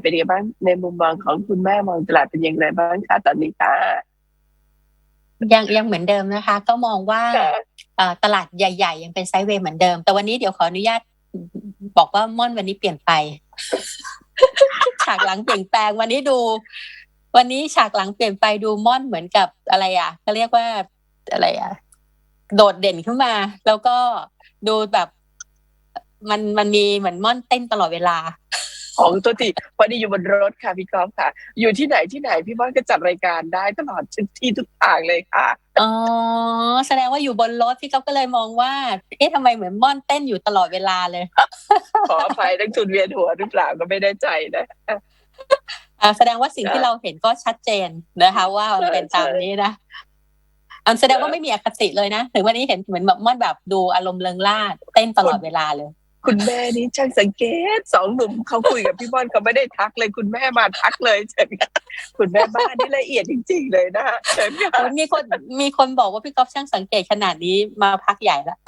เป็นยังไงบ้างในมุมมองของคุณแม่มองตลาดเป็นอย่างไรบ้างคะตอนนี้คะยังยังเหมือนเดิมนะคะ ก็มองว่าตลาดใหญ่ ๆ ยังเป็นไซด์เวย์เหมือนเดิม แต่วันนี้เดี๋ยวขออนุญาตบอกว่าม่อนวันนี้เปลี่ยนไปฉากหลังเปลี่ยนแปลงวันนี้ดู วันนี้ฉากหลังเปลี่ยนไปดูม่อนเหมือนกับอะไรอะเขาเรียกว่าอะไรอะ โดดเด่นขึ้นมา แล้วก็ดูแบบ มันมันมีเหมือนม่อนเต้นตลอดเวลา ของตัวติพอดีอยู่บนรถค่ะพี่กอล์ฟค่ะ อยู่ที่ไหนที่ไหนพี่ม่อนก็จัดรายการได้ตลอดที่ทุกทางเลยค่ะอ๋อแสดงว่าอยู่บนรถพี่ก๊อฟก็เลยมองว่า เอ๊ะทำไมเหมือนม่อนเต้นอยู่ตลอดเวลาเลย ขออภัยทั้งทุนเวียนหัวหรือเปล่าก็ไม่ได้ใจนะแสดงว่าสิ่งที่เราเห็นก็ชัดเจนนะคะ ว่ามันเป็นตามนี้นะอันแสดงว่าไม่มีอคติเลยนะ ถึงวันนี้เห็นเหมือนแบบม่อนแบบดูอารมณ์เริงร่าเต้นตลอดเวลาเลย คุณแม่นี่ช่างสังเกตสองหนุ่มเขาคุยกับพี่บอลเขาไม่ได้ทักเลย คุณแม่มาทักเลยเชิญคุณแม่บ้านนี่ละเอียดจริง ๆ เลยนะเชิญมีคนมีคนบอกว่าพี่ก๊อฟช่างสังเกตขนาดนี้มาพักใหญ่แล้ว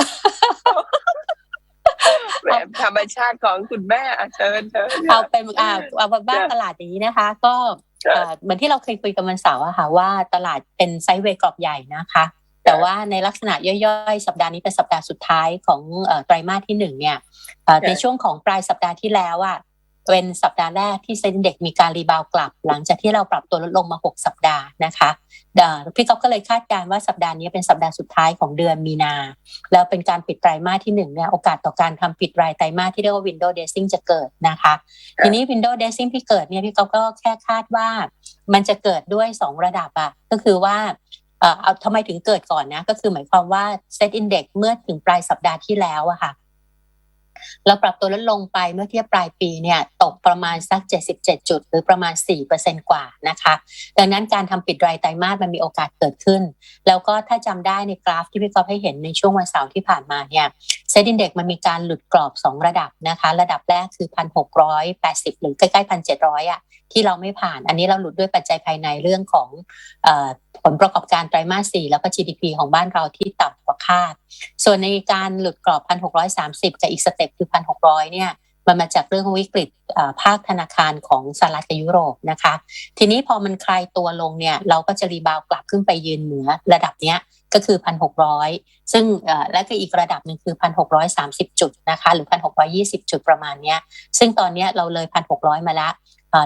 แบบธรรมชาติของคุณแม่เชิญเชิญเอาเป็นอ่าเอาบ้านตลาดอย่างนี้นะคะ ก็เหมือนที่เราเคยคุยกันวันเสาร์อะค่ะว่าตลาดเป็นไซด์เวย์กรอบใหญ่นะคะ แต่ว่าในลักษณะย่อยๆ สัปดาห์นี้เป็นสัปดาห์สุดท้ายของไตรมาสที่หนึ่งเนี่ยในช่วงของปลายสัปดาห์ที่แล้วอะเป็นสัปดาห์แรกที่เซ็นเด็กมีการรีบาวกลับ หลังจากที่เราปรับตัวลดลงมา 6 สัปดาห์นะคะพี่ก๊อฟก็เลยคาดการณ์ว่าสัปดาห์นี้เป็นสัปดาห์สุดท้ายของเดือนมีนา แล้วเป็นการปิดไตรมาสที่1เนี่ยโอกาสต่อการทำปิดรายไตรมาสที่เรียกว่า window dressing จะเกิดนะคะ ทีนี้ window dressing ที่เกิดเนี่ยพี่ก๊อฟก็แค่คาดว่ามันจะเกิดด้วย 2 ระดับอะก็คือว่า เอาทำไมถึงเกิดก่อนนะ ก็คือหมายความว่า set index เมื่อถึงปลายสัปดาห์ที่แล้วอะค่ะเราปรับตัวลดลงไปเมื่อเทียบปลายปีเนี่ยตกประมาณสัก 77 จุด หรือประมาณ 4%กว่านะคะ ดังนั้นการทำปิดรายไตรมาสมันมีโอกาสเกิดขึ้น แล้วก็ถ้าจำได้ในกราฟที่พี่กอฟให้เห็นในช่วงวันเสาร์ที่ผ่านมาเนี่ยเซ็นดินเด็กมันมีการหลุดกรอบ 2 ระดับนะคะ ระดับแรกคือ 1,680 หรือใกล้ๆ 1,700 อะที่เราไม่ผ่าน อันนี้เราหลุดด้วยปัจจัยภายในเรื่องของ ผลประกอบการไตรมาส4แล้วก็ GDP ของบ้านเราที่ต่ำกว่าคาด ส่วนในการหลุดกรอบ 1,630 กับอีกสเต็ปคือ 1,600 เนี่ยมันมาจากเรื่องวิกฤตภาคธนาคารของสหรัฐกับยุโรปนะคะ ทีนี้พอมันคลายตัวลงเนี่ยเราก็จะรีบาวกลับขึ้นไปยืนเหนือระดับเนี้ยก็คือ 1,600 ซึ่งและก็อีกระดับหนึ่งคือ 1,630 จุดนะคะหรือ 1,620 จุดประมาณเนี้ยซึ่งตอนนี้เราเลย 1,600 มาแล้ว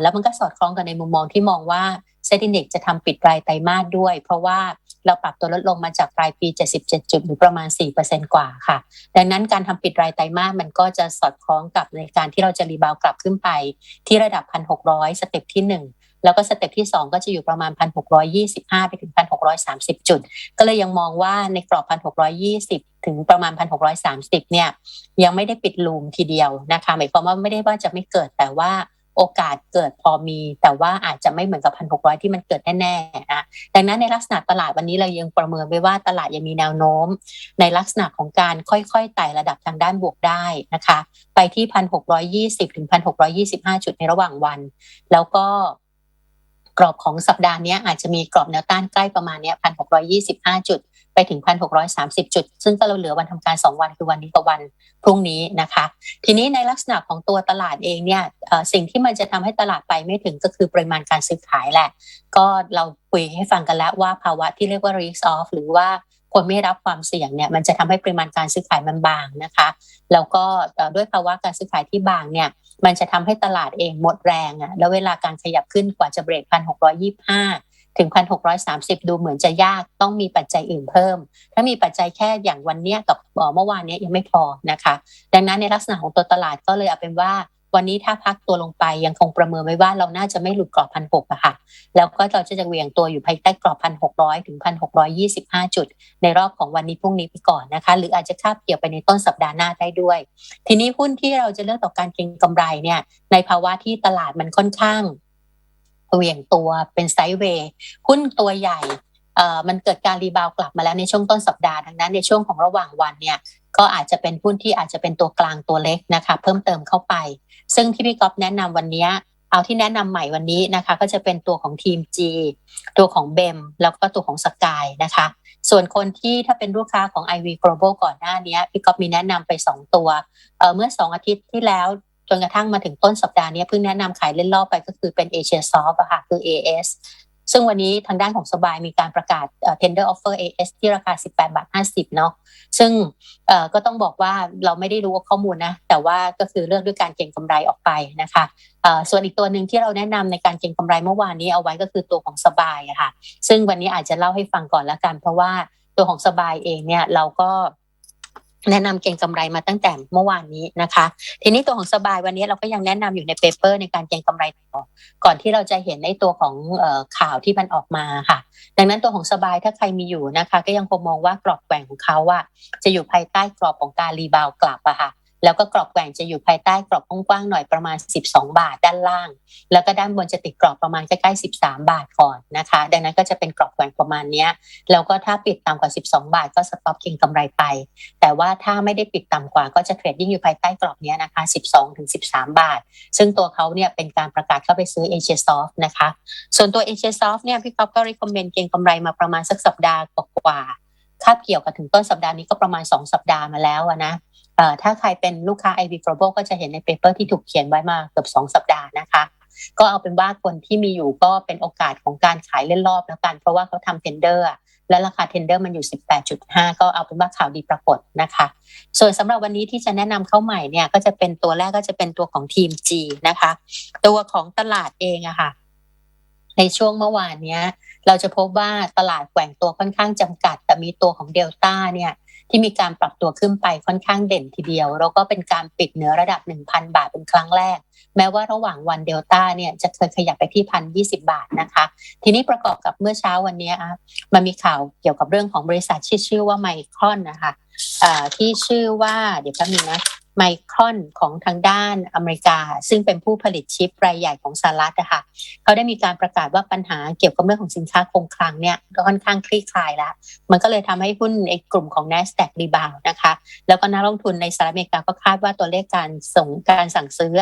แล้วมันก็สอดคล้องกันในมุมมองที่มองว่า เซตินเด็กจะทำปิดรายไตรมาสด้วย เพราะว่าเราปรับตัวลดลงมาจากปลายปี 77 จุดหรือประมาณ 4%กว่าค่ะ ดังนั้นการทำปิดรายไตรมาสมันก็จะสอดคล้องกับในการที่เราจะรีบาวกลับขึ้นไป ที่ระดับ 1,600 สเต็ปที่ 1แล้วก็สเต็ปที่ 2 ก็จะอยู่ประมาณ 1,625 ไปถึง 1,630 จุด ก็เลยยังมองว่าในกรอบ 1,620 ถึงประมาณ 1,630 เนี่ยยังไม่ได้ปิดลูมทีเดียวนะคะหมายความว่าไม่ได้ว่าจะไม่เกิดแต่ว่า โอกาสเกิดพอมี แต่ว่าอาจจะไม่เหมือนกับพันหกร้อยที่มันเกิดแน่ๆนะดังนั้นในลักษณะตลาดวันนี้เรายังประเมินไว้ว่าตลาดยังมีแนวโน้ม ในลักษณะของการค่อยๆไต่ระดับทางด้านบวกได้นะคะ ไปที่พันหกร้อยี่สิบถึงพันหกร้อยี่สิบห้าจุดในระหว่างวัน แล้วก็กรอบของสัปดาห์นี้อาจจะมีกรอบแนวต้านใกล้ประมาณนี้พันหกร้อยี่สิบห้าจุด ไปถึง 1,630 จุด ซึ่งก็เราเหลือวันทำการ 2 วันคือวันนี้กับวันพรุ่งนี้นะคะ ทีนี้ในลักษณะของตัวตลาดเองเนี่ยสิ่งที่มันจะทำให้ตลาดไปไม่ถึงก็คือปริมาณการซื้อขายแหละ ก็เราคุยให้ฟังกันแล้วว่าภาวะที่เรียกว่า risk off หรือว่าคนไม่รับความเสี่ยงเนี่ยมันจะทำให้ปริมาณการซื้อขายมันบางนะคะ แล้วก็ด้วยภาวะการซื้อขายที่บางเนี่ยมันจะทำให้ตลาดเองหมดแรงอะแล้วเวลาการขยับขึ้นกว่าจะเบรกพันหกร้อยี่ห้า ถึง 1,630 ดูเหมือนจะยากต้องมีปัจจัยอื่นเพิ่ม ถ้ามีปัจจัยแค่อย่างวันนี้กับเมื่อวานนี้ยังไม่พอนะคะ ดังนั้นในลักษณะของตัวตลาดก็เลยเอาเป็นว่าวันนี้ถ้าพักตัวลงไปยังคงประเมินไว้ว่าเราน่าจะไม่หลุดกรอบพันหกอะค่ะ แล้วก็เราจะจะเหวี่ยงตัวอยู่ภายใต้กรอบพันหกร้อยถึงพันหกร้อยยี่สิบห้าจุด ในรอบของวันนี้พรุ่งนี้ไปก่อนนะคะ หรืออาจจะคาบเกี่ยวไปในต้นสัปดาห์หน้าได้ด้วย ทีนี้หุ้นที่เราจะเลือกต่อการเก็งกำไรเนี่ยในภาวะที่ตลาดมันค่อนข้าง เวี่ยงตัวเป็นไซด์เวย์หุ้นตัวใหญ่เอ่อมันเกิดการรีบาวกลับมาแล้วในช่วงต้นสัปดาห์ดังนั้นในช่วงของระหว่างวันเนี่ยก็อาจจะเป็นหุ้นที่อาจจะเป็นตัวกลางตัวเล็กนะคะ เพิ่มเติมเข้าไป ซึ่งที่พี่ก๊อฟแนะนำวันนี้เอาที่แนะนำใหม่วันนี้นะคะ ก็จะเป็นตัวของทีม G ตัวของเบมแล้วก็ตัวของสกายนะคะ ส่วนคนที่ถ้าเป็นลูกค้าของ IV Global ก่อนหน้านี้พี่ก๊อฟมีแนะนำไป 2 ตัวเเมื่อ 2 อาทิตย์ที่แล้ว จนกระทั่งมาถึงต้นสัปดาห์นี้เพิ่งแนะนำขายเล่นรอบไปก็คือเป็น Asia Soft อะค่ะคือ AS ซึ่งวันนี้ทางด้านของสบายมีการประกาศ tender offer AS ที่ราคา 18บาท50 เนาะซึ่งก็ต้องบอกว่าเราไม่ได้รู้ข้อมูลนะ แต่ว่าก็คือเลือกด้วยการเก็งกำไรออกไปนะคะส่วนอีกตัวหนึ่งที่เราแนะนำในการเก็งกำไรเมื่อวานนี้เอาไว้ก็คือตัวของสบายอะค่ะซึ่งวันนี้อาจจะเล่าให้ฟังก่อนละกัน เพราะว่าตัวของสบายเองเนี่ยเราก็ แนะนำเก็งกำไรมาตั้งแต่เมื่อวานนี้นะคะ ทีนี้ตัวของสบายวันนี้เราก็ยังแนะนำอยู่ในเปเปอร์ในการเก็งกำไรต่อก่อนที่เราจะเห็นในตัวของออข่าวที่มันออกมาค่ะ ดังนั้นตัวของสบายถ้าใครมีอยู่นะคะ ก็ยังคงมองว่ากรอบแหว่งของเขาว่าจะอยู่ภายใต้กรอบของการรีบาวกลับอะค่ะ แล้วก็กรอบแกว่งจะอยู่ภายใต้กรอบกว้างๆหน่อยประมาณ 12 บาทด้านล่าง แล้วก็ด้านบนจะติดกรอบประมาณใกล้ๆ 13 บาทก่อนนะคะ ดังนั้นก็จะเป็นกรอบแกว่งประมาณเนี้ยแล้วก็ถ้าปิดต่ำกว่า 12 บาทก็สต็อปเก็งกำไรไป แต่ว่าถ้าไม่ได้ปิดต่ำกว่าก็จะเทรดดิ้งอยู่ภายใต้กรอบเนี้ยนะคะ 12ถึง13 บาท ซึ่งตัวเขาเนี่ยเป็นการประกาศเข้าไปซื้อ Asia Soft นะคะ ส่วนตัว Asia Soft เนี่ยพี่ก๊อฟก็ recommend เก็งกำไรมาประมาณสักสัปดาห์กว่าๆคาบเกี่ยวกับถึงต้นสัปดาห์นี้ก็ประมาณ 2 สัปดาห์มาแล้วนะ ถ้าใครเป็นลูกค้า IV Global ก็จะเห็นในเปเปอร์ที่ถูกเขียนไว้มาเกือบ 2 สัปดาห์นะคะ ก็เอาเป็นว่าคนที่มีอยู่ก็เป็นโอกาสของการขายเล่นรอบแล้วกัน เพราะว่าเขาทำเทนเดอร์และราคาเทนเดอร์มันอยู่ 18.5 ก็เอาเป็นว่าข่าวดีปรากฏนะคะ ส่วนสำหรับวันนี้ที่จะแนะนำเข้าใหม่เนี่ยก็จะเป็นตัวแรกก็จะเป็นตัวของทีม G นะคะ ตัวของตลาดเองอะค่ะในช่วงเมื่อวานเนี้ย เราจะพบว่าตลาดแกว่งตัวค่อนข้างจำกัด แต่มีตัวของเดลต้าเนี่ย ที่มีการปรับตัวขึ้นไปค่อนข้างเด่นทีเดียว แล้วก็เป็นการปิดเหนือระดับ 1,000 บาทเป็นครั้งแรก แม้ว่าระหว่างวันเดลต้าเนี่ยจะเคยขยับไปที่พันยีบาทนะคะ ทีนี้ประกอบกับเมื่อเช้าวันนี้อะมันมีข่าวเกี่ยวกับเรื่องของบริษัทที่ชื่อว่าไมครอนนะคะะที่ชื่อว่าเดี๋ยวแป๊บนึงนะ ไมครอนของทางด้านอเมริกา ซึ่งเป็นผู้ผลิตชิปรายใหญ่ของสหรัฐนะคะเขาได้มีการประกาศว่าปัญหาเกี่ยวกับเรื่องของสินค้าคงคลังเนี่ยก็ค่อนข้างคลี่คลายแล้ว มันก็เลยทำให้หุ้นในกลุ่มของ NASDAQ รีบาวนะคะ แล้วก็นักลงทุนในสหรัฐอเมริกาก็คาดว่าตัวเลขการส่งการสั่งซื้อ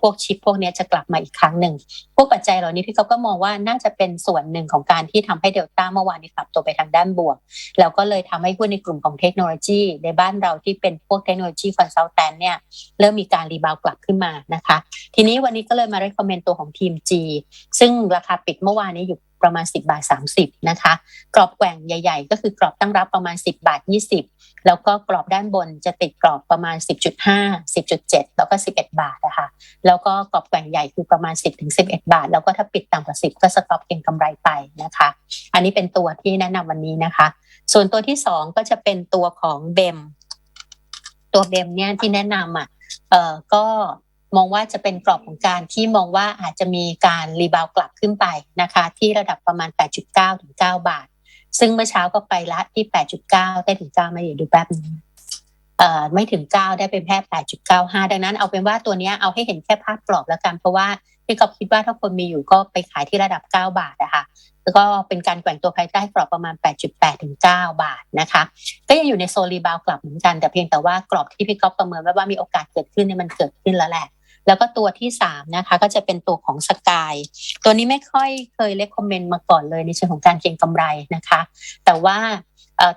พวกชิปพวกนี้จะกลับมาอีกครั้งหนึ่ง พวกปัจจัยเหล่านี้พี่ก๊อฟก็มองว่าน่าจะเป็นส่วนหนึ่งของการที่ทำให้เดลต้าเมื่อวานนี้ปรับตัวไปทางด้านบวก แล้วก็เลยทำให้หุ้นในกลุ่มของเทคโนโลยี ในบ้านเราที่เป็นพวกเทคโนโลยีคอนซัลแทนเนี่ยเริ่มมีการรีบาวกลับขึ้นมานะคะ ทีนี้วันนี้ก็เลยมา recommend ตัวของทีม G ซึ่งราคาปิดเมื่อวานนี้อยู่ประมาณ 10บาท30นะคะกรอบแกว่งใหญ่ ๆ ก็คือกรอบตั้งรับประมาณ 10บาท20 แล้วก็กรอบด้านบนจะติดกรอบประมาณ 10.5 10.7 แล้วก็ 11 บาทนะคะแล้วก็กรอบแกว่งใหญ่คือประมาณ 10ถึง11 บาท แล้วก็ถ้าปิดต่ำกว่า 10 ก็สต็อปเก็งกำไรไปนะคะ อันนี้เป็นตัวที่แนะนำวันนี้นะคะ ส่วนตัวที่ 2 ก็จะเป็นตัวของเบม ตัวเบมเนี่ยที่แนะนำอะเออก็มองว่าจะเป็นกรอบของการที่มองว่าอาจจะมีการรีบาวกลับขึ้นไปนะคะ ที่ระดับประมาณ 8.9 ถึง 9 บาท ซึ่งเมื่อเช้าก็ไปละที่ 8.9 ได้ถึง9มาเดี๋ยวดูแป๊บนึงเอ่อไม่ถึง 9 ได้เป็นแค่8.95 ดังนั้นเอาเป็นว่าตัวนี้เอาให้เห็นแค่ภาพกรอบแล้วกัน เพราะว่าพี่กอบคิดว่าถ้าคนมีอยู่ก็ไปขายที่ระดับ 9 บาทนะคะ ก็เป็นการแกว่งตัวภายใต้กรอบประมาณ 8.8 ถึง 9 บาทนะคะ ก็ยังอยู่ในโซนรีบาวกลับเหมือนกัน แต่เพียงแต่ว่ากรอบที่พี่ก๊อฟประเมินไว้ว่ามีโอกาสเกิดขึ้นเนี่ยมันเกิดขึ้นแล้วแหละ แล้วก็ตัวที่สามนะคะ ก็จะเป็นตัวของสกาย ตัวนี้ไม่ค่อยเคยเลคคอมเมนต์มาก่อนเลยในเชิงของการเก็งกำไรนะคะ แต่ว่า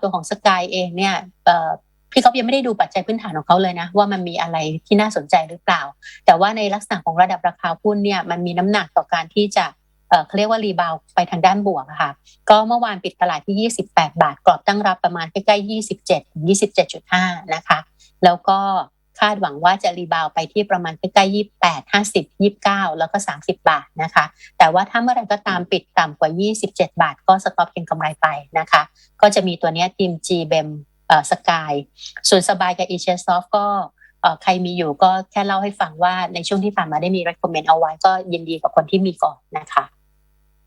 ตัวของสกายเองเนี่ยพี่ก๊อฟยังไม่ได้ดูปัจจัยพื้นฐานของเขาเลยนะ ว่ามันมีอะไรที่น่าสนใจหรือเปล่า แต่ว่าในลักษณะของระดับราคาหุ้นเนี่ยมันมีน้ำหนักต่อการที่จะ เออเขาเรียกว่ารีบาวไปทางด้านบวกค่ะ ก็เมื่อวานปิดตลาดที่ 28 บาท กรอบตั้งรับประมาณใกล้ๆ 27ถึง27.5 นะคะ แล้วก็คาดหวังว่าจะรีบาวไปที่ประมาณใกล้ๆ 28 50 29 แล้วก็ 30 บาทนะคะ แต่ว่าถ้าเมื่อไรก็ตามปิดต่ำกว่า 27 บาท ก็สต็อปเก็งกำไรไปนะคะ ก็จะมีตัวนี้ทีม G b e m เอ่อสกายส่วนสบายกับ e c h a s o f t ก็เออใครมีอยู่ก็แค่เล่าให้ฟังว่าในช่วงที่ผ่านมาได้มี recommend เอาไว้ก็ยินดีกับคนที่มีก่อนนะคะ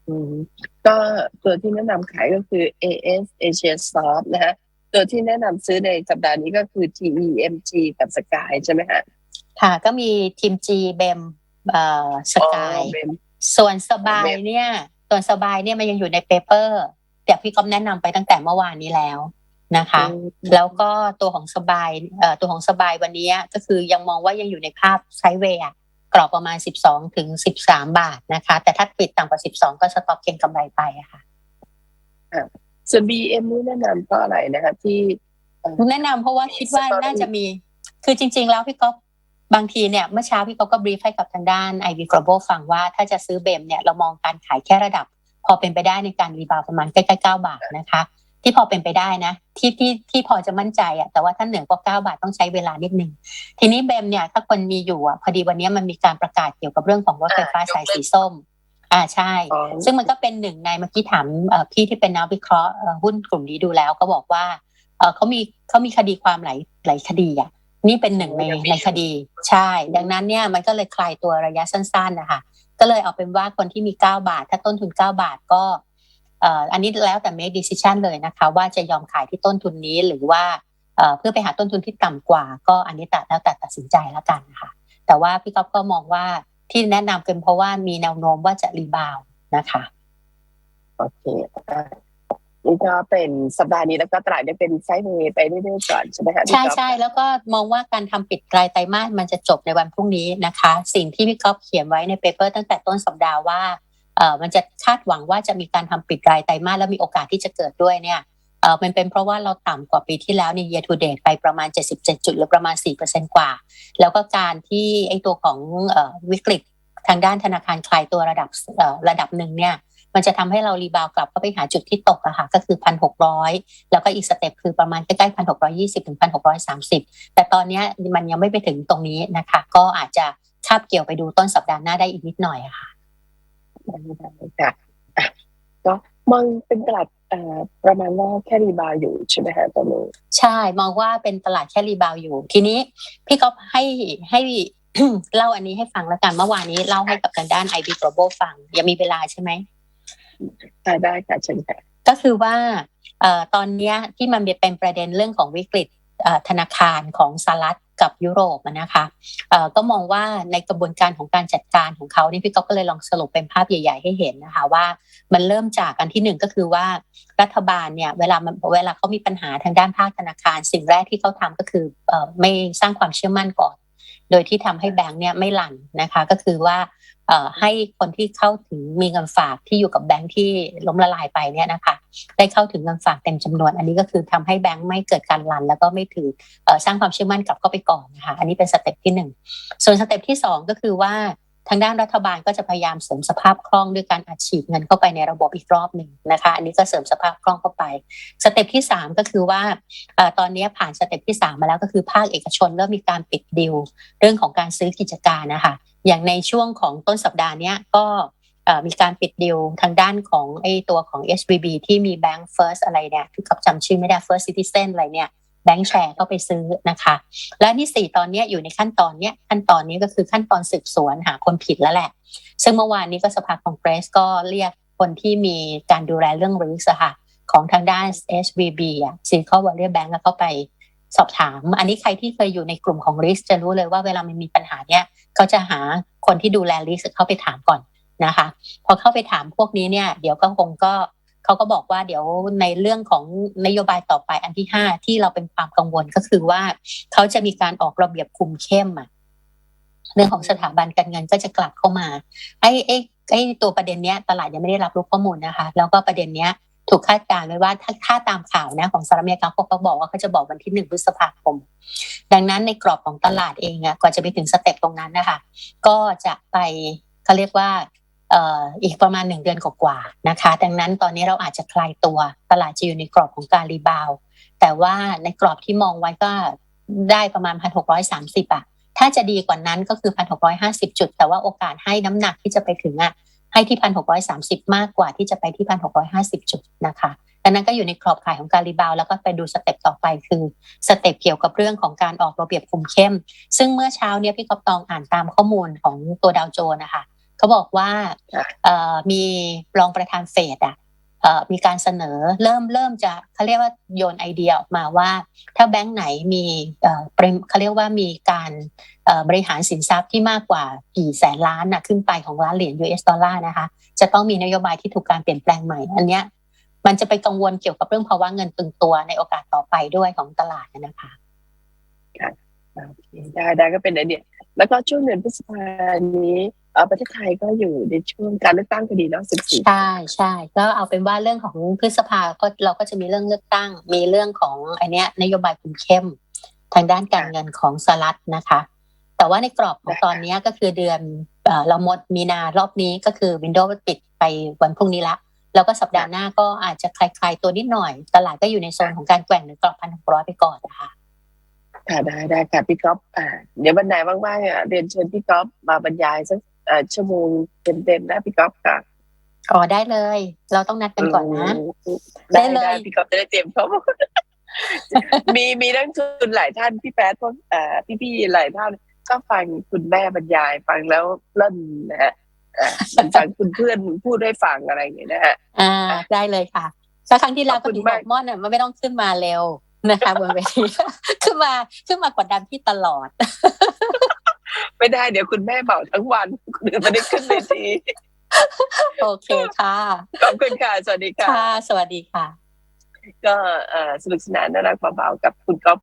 อืมก็ตัวที่แนะนำขายก็คือ AS Asia Soft นะฮะตัวที่แนะนำซื้อในสัปดาห์นี้ก็คือ TEMG กับ Sky ใช่ไหมฮะค่ะ ก็มีทีม G b e m เอ่อสกาย อ๋อเป็นส่วนสบายแบบเนี่ยส่วนสบายเนี่ยมันยังอยู่ในเปเปอร์แต่พี่ก๊อฟแนะนำไปตั้งแต่เมื่อวานนี้แล้วนะคะ แล้วก็ตัวของสบายเอ่อตัวของสบายวันนี้ก็คือยังมองว่ายังอยู่ในภาพไซด์เวย์อะ กรอบประมาณ 12 ถึง 13 บาทนะคะ แต่ถ้าปิดต่ำกว่า 12 ก็สต็อปเก็งกำไรไปอะค่ะส่วน BM นี่แนะนำเพราะอะไรนะคะที่เอ่อแนะนำเพราะว่าคิดว่ามีสตอรี่น่าจะมี คือจริง ๆ แล้วพี่ก๊อฟบางทีเนี่ยเมื่อเช้าพี่เขาก็บรีฟให้กับทางด้าน IV Global ฟังว่าถ้าจะซื้อเบมเนี่ยเรามองการขายแค่ระดับ พอเป็นไปได้ในการรีบาวประมาณใกล้ๆ9บาทนะคะ ที่พอเป็นไปได้นะ ที่ที่ที่พอจะมั่นใจอะแต่ว่าถ้าเหนือกว่า9บาทต้องใช้เวลานิดนึง ทีนี้เบมเนี่ยถ้าคนมีอยู่อะพอดีวันนี้มันมีการประกาศเกี่ยวกับเรื่องของรถไฟฟ้าสายสีส้ม อ่าใช่อ๋อซึ่งมันก็เป็นหนึ่งในเมื่อกี้ถามเอ่อพี่ที่เป็นนักวิเคราะห์เอ่อหุ้นกลุ่มนี้ดูแล้วก็บอกว่าเออเขามีเขามีคดีความหลายหลายคดีอะนี่เป็นหนึ่งในในคดี ใช่ ดังนั้นเนี่ยมันก็เลยคลายตัวระยะสั้นๆนะคะก็เลยเอาเป็นว่าคนที่มี 9 บาท ถ้าต้นทุน 9 บาทก็เอ่ออันนี้แล้วแต่ make decision เลยนะคะ ว่าจะยอมขายที่ต้นทุนนี้หรือว่าเอ่อเพื่อไปหาต้นทุนที่ต่ำกว่า ก็อันนี้แต่แล้วแต่ตัดสินใจแล้วกันนะคะแต่ว่าพี่ก๊อฟก็มองว่าที่แนะนำกันเพราะว่ามีแนวโน้มว่าจะรีบาวด์นะคะโอเคอะนี่ก็เป็นสัปดาห์นี้แล้วก็ตลาดยังเป็นไซด์เวย์ไปเรื่อยๆก่อนใช่ไหมคะพี่ใช่ก๊อฟใช่แล้วก็มองว่าการทำปิดรายไตรมาสมันจะจบในวันพรุ่งนี้นะคะ สิ่งที่พี่ก๊อฟเขียนไว้ในเปเปอร์ตั้งแต่ต้นสัปดาห์ว่าเอ่อ มันจะคาดหวังว่าจะมีการทำปิดรายไตรมาสแล้วมีโอกาสที่จะเกิดด้วยเนี่ยเอ่อมันเป็นเพราะว่าเราต่ำกว่าปีที่แล้วใน year to date ไปประมาณ 77 จุดหรือประมาณ 4%กว่า แล้วก็การที่ไอตัวของอวิกฤตทางด้านธนาคารคลายตัวระดับระดับหนึ่งเนี่ยมันจะทำให้เรารีบาวกลับเข้าไปหาจุดที่ตกอะค่ะก็คือพันหกร้อยแล้วก็อีกสเต็ปคือประมาณใกล้ๆพันหกร้อยี่สิบถึงพันหกร้อยสามสิบแต่ตอนนี้มันยังไม่ไปถึงตรงนี้นะคะ ก็อาจจะคาบเกี่ยวไปดูต้นสัปดาห์หน้าได้อีกนิดหน่อยะค่ะ ค่ะอะก็มองเป็นตลาดเอ่อประมาณว่าแค่รีบาวด์อยู่ใช่ไหมคะตอนนี้ใช่มองว่าเป็นตลาดแค่รีบาวด์อยู่ ทีนี้พี่ก๊อฟให้ให้เล่าอันนี้ให้ฟังแล้วกันเมื่อวานนี้เล่าให้กับทางด้าน IB Global ฟังยังมีเวลาใช่ไหมได้ได้ค่ะเชิญค่ะก็คือว่าเอ่อตอนเนี้ยที่มันเป็นประเด็นเรื่องของวิกฤตเอ่อ ธนาคารของสหรัฐกับยุโรปนะคะก็มองว่าในกระบวนการของการจัดการของเขานี่พี่ก๊อฟก็เลยลองสรุปเป็นภาพใหญ่ ๆ ให้เห็นนะคะว่ามันเริ่มจากอันที่หนึ่งก็คือว่ารัฐบาลเนี่ยเวลามันเวลาเขามีปัญหาทางด้านภาคธนาคาร สิ่งแรกที่เขาทำก็คือไม่สร้างความเชื่อมั่นก่อน โดยที่ทำให้แบงค์เนี่ยไม่หลั่นนะคะก็คือว่า ให้คนที่เข้าถึงมีเงินฝากที่อยู่กับแบงค์ที่ล้มละลายไปเนี่ยนะคะได้เข้าถึงเงินฝากเต็มจำนวน อันนี้ก็คือทำให้แบงค์ไม่เกิดการลัน แล้วก็ไม่ถืออสร้างความเชื่อมั่นกลับเข้าไปก่อนนะคะอันนี้เป็นสเต็ปที่หนึ่งส่วนสเต็ปที่สองก็คือว่า ทางด้านรัฐบาลก็จะพยายามเสริมสภาพคล่องด้วยการอัดฉีดเงินเข้าไปในระบบอีกรอบหนึ่งนะคะ อันนี้ก็เสริมสภาพคล่องเข้าไป สเต็ปที่สามก็คือว่าตอนนี้ผ่านสเต็ปที่สามมาแล้วก็คือภาคเอกชนเริ่มมีการปิดดิวเรื่องของการซื้อกิจการนะคะอย่างในช่วงของต้นสัปดาห์นี้ก็มีการปิดดิวทางด้านของไอ้ตัวของ SVB ที่มี Bank First อะไรเนี่ยคือกับจำชื่อไม่ได้ First Citizen อะไรเนี่ย แบงค์แชร์เข้าไปซื้อนะคะ และที่สี่ตอนนี้อยู่ในขั้นตอนเนี้ยขั้นตอนนี้ก็คือขั้นตอนสืบสวนหาคนผิดแล้วแหละ ซึ่งเมื่อวานนี้ก็สภาคองเกรสก็เรียกคนที่มีการดูแลเรื่องริสค่ะของทางด้าน SVB อะ Silicon Valley Bank อะเข้าไปสอบถาม อันนี้ใครที่เคยอยู่ในกลุ่มของริสจะรู้เลยว่าเวลามันมีปัญหาเนี้ยเขาจะหาคนที่ดูแลลิสเข้าไปถามก่อนนะคะ พอเข้าไปถามพวกนี้เนี่ย เดี๋ยวก็คงก็ เขาก็บอกว่าเดี๋ยวในเรื่องของนโยบายต่อไปอันที่ห้าที่เราเป็นความกังวลก็คือว่าเขาจะมีการออกระเบียบคุมเข้มอะเรื่องของสถาบันการเงินก็จะกลับเข้ามาไอ้ไอ้ไอ้ตัวประเด็นเนี้ยตลาดยังไม่ได้รับรู้ข้อมูลนะคะ แล้วก็ประเด็นเนี้ยถูกคาดการณ์ไว้ว่าถ้าถ้าตามข่าวนะของสหรัฐอเมริกาเขาบอกว่าเขาจะบอกวันที่หนึ่งพฤษภาคม ดังนั้นในกรอบของตลาดเองอะก่อนจะไปถึงสเต็ปตรงนั้นนะคะ ก็จะไปเขาเรียกว่า อีกประมาณหนึ่งเดือนกว่าๆนะคะ ดังนั้นตอนนี้เราอาจจะคลายตัวตลาดจะอยู่ในกรอบของการรีบาว แต่ว่าในกรอบที่มองไว้ก็ได้ประมาณพันหกร้อยสามสิบอะถ้าจะดีกว่านั้นก็คือพันหกร้อยห้าสิบจุด แต่ว่าโอกาสให้น้ำหนักที่จะไปถึงอะให้ที่พันหกร้อยสามสิบมากกว่าที่จะไปที่พันหกร้อยห้าสิบจุดนะคะดังนั้นก็อยู่ในกรอบขายของการรีบาวแล้วก็ไปดูสเต็ปต่อไปคือสเต็ปเกี่ยวกับเรื่องของการออกระเบียบคุมเข้ม ซึ่งเมื่อเช้าเนี่ยพี่กอบตองอ่านตามข้อมูลของตัวดาวโจนนะคะ เขาบอกว่าค่ะเอ่อมีรองประธานเฟดอะเอ่อมีการเสนอเริ่มเริ่มจะเขาเรียกว่าโยนไอเดียออกมาว่า ถ้าแบงก์ไหนมีเอ่อปริมเขาเรียกว่ามีการเอ่อบริหารสินทรัพย์ที่มากกว่ากี่แสนล้านน่ะขึ้นไปของล้านเหรียญ US ดอลลาร์นะคะ จะต้องมีนโยบายที่ถูกการเปลี่ยนแปลงใหม่ อันเนี้ยมันจะไปกังวลเกี่ยวกับเรื่องภาวะเงินตึงตัวในโอกาสต่อไปด้วยของตลาดนะคะโอเคได้ได้ก็เป็นไอเดีย แล้วก็ช่วงเดือนพฤษภานี้เอ่อ ประเทศไทยก็อยู่ในช่วงการเลือกตั้งพอดีเนาะสิบสี่ใช่ใช่ก็เอาเป็นว่าเรื่องของพฤษภาก็เราก็จะมีเรื่องเลือกตั้ง มีเรื่องของไอเนี้ยนโยบายคุมเข้ม ทางด้านการเงินของสหรัฐนะคะ แต่ว่าในกรอบของตอนเนี้ยก็คือเดือนเอ่อเราหมดมีนารอบนี้ก็คือวินโดว์ปิดไปวันพรุ่งนี้ละแล้วก็สัปดาห์หน้าก็อาจจะคลายๆตัวนิดหน่อย ตลาดก็อยู่ในโซนของการแกว่งในกรอบพันหกร้อยไปก่อนนะคะค่ะได้ได้ค่ะพี่ก๊อฟอ่าเดี๋ยววันไหนว่างๆอะเรียนเชิญพี่ก๊อฟมาบรรยายสักอ่า ชั่วโมงเต็มๆนะพี่ก๊อฟค่ะอ๋อได้เลย เราต้องนัดกันก่อนนะ ได้ได้เลยได้พี่ก๊อฟจะได้เตรียมข้อมูลมีมีนักทุนหลายท่านพี่แป๊ดพวกอ่าพี่ๆหลายท่านก็ฟังคุณแม่บรรยายฟังแล้วเพลิ่นนะฮะอ่ามันฟังคุณเพื่อนพูดให้ฟังอะไรอย่างเงี้ยนะฮะอ่า ได้เลยค่ะถ้าครั้งที่แล้วขอบก็คุณถึงบมาอกกม่อนอะมันไม่ต้องขึ้นมาเร็วนะคะบนเวทีขึ้นมาขึ้นมากดดันพี่ตลอด ไม่ได้เดี๋ยวคุณแม่เมาทั้งวันคุณอื่นไม่ได้ขึ้นเวทีโอเคค่ะ ขอบคุณค่ะ สวัสดีค่ะค่ะสวัสดีค่ะ ก็เอ่อสนุกสนานน่ารักเบาๆกับคุณก๊อฟ